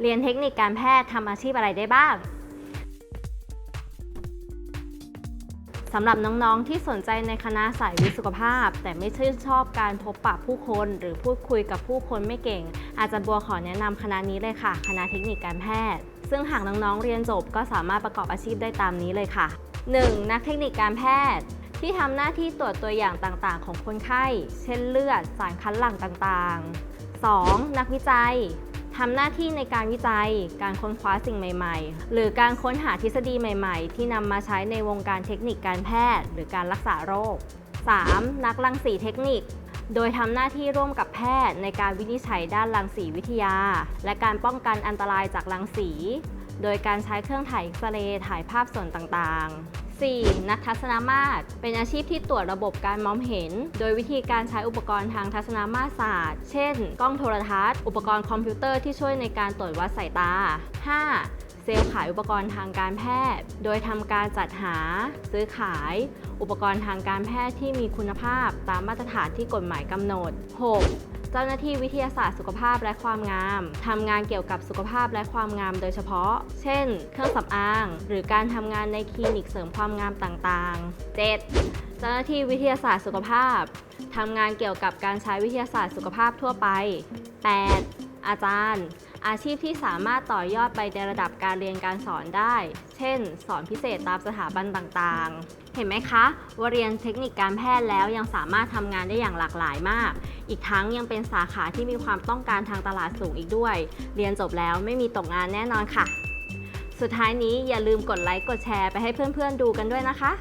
เรียนเทคนิคการแพทย์ทำอาชีพอะไรได้บ้างสำหรับน้องๆที่สนใจในคณะสายวิสุขภาพ แต่ไม่ชื่นชอบการพบปะผู้คน หรือพูดคุยกับผู้คนไม่เก่ง อาจารย์บัวขอแนะนำคณะนี้เลยค่ะ คณะเทคนิคการแพทย์ ซึ่งหากน้องๆเรียนจบก็สามารถประกอบอาชีพได้ตามนี้เลยค่ะ 1. นักเทคนิคการแพทย์ ที่ทำหน้าที่ตรวจตัวอย่างต่างๆ ของคนไข้ เช่นเลือด สารคัดหลั่งต่างๆ 2. นักวิจัย ทำหน้าที่ในการวิจัย การค้นคว้าสิ่งใหม่ๆ หรือการค้นหาทฤษฎีใหม่ๆ ที่นำมาใช้ในวงการเทคนิคการแพทย์ หรือการรักษาโรค 3. นักรังสีเทคนิค โดยทำหน้าที่ร่วมกับแพทย์ในการวินิจฉัยด้านรังสีวิทยา และการป้องกันอันตรายจากรังสี โดยการใช้เครื่องถ่ายเอ็กซเรย์ถ่ายภาพส่วนต่างๆ 4. นักทัศนมาตร เป็นอาชีพที่ตรวจระบบการมองเห็น โดยวิธีการใช้อุปกรณ์ทางทัศนมาตรศาสตร์ เช่น กล้องโทรทัศน์ อุปกรณ์คอมพิวเตอร์ที่ช่วยในการตรวจวัดสายตา 5. เซลล์ขายอุปกรณ์ทางการแพทย์ โดยทำการจัดหา ซื้อขาย อุปกรณ์ทางการแพทย์ที่มีคุณภาพตามมาตรฐานที่กฎหมายกำหนด 6. เจ้าหน้าที่วิทยาศาสตร์สุขภาพและความงามทำงานเกี่ยวกับสุขภาพและความงามโดยเฉพาะ เช่น เครื่องสำอาง หรือการทำงานในคลินิกเสริมความงามต่างๆ 7. เจ้าหน้าที่วิทยาศาสตร์สุขภาพทำงานเกี่ยวกับการใช้วิทยาศาสตร์สุขภาพทั่วไป 8. อาจารย์ อาชีพที่สามารถต่อยอดไปในระดับการเรียนการสอนได้ เช่น สอนพิเศษตามสถาบันต่างๆ เห็นไหมคะว่าเรียนเทคนิคการแพทย์แล้วยังสามารถทำงานได้อย่างหลากหลายมาก อีกทั้งยังเป็นสาขาที่มีความต้องการทางตลาดสูงอีกด้วย เรียนจบแล้วไม่มีตกงานแน่นอนค่ะ สุดท้ายนี้อย่าลืมกดไลค์กดแชร์ไปให้เพื่อนๆดูกันด้วยนะคะ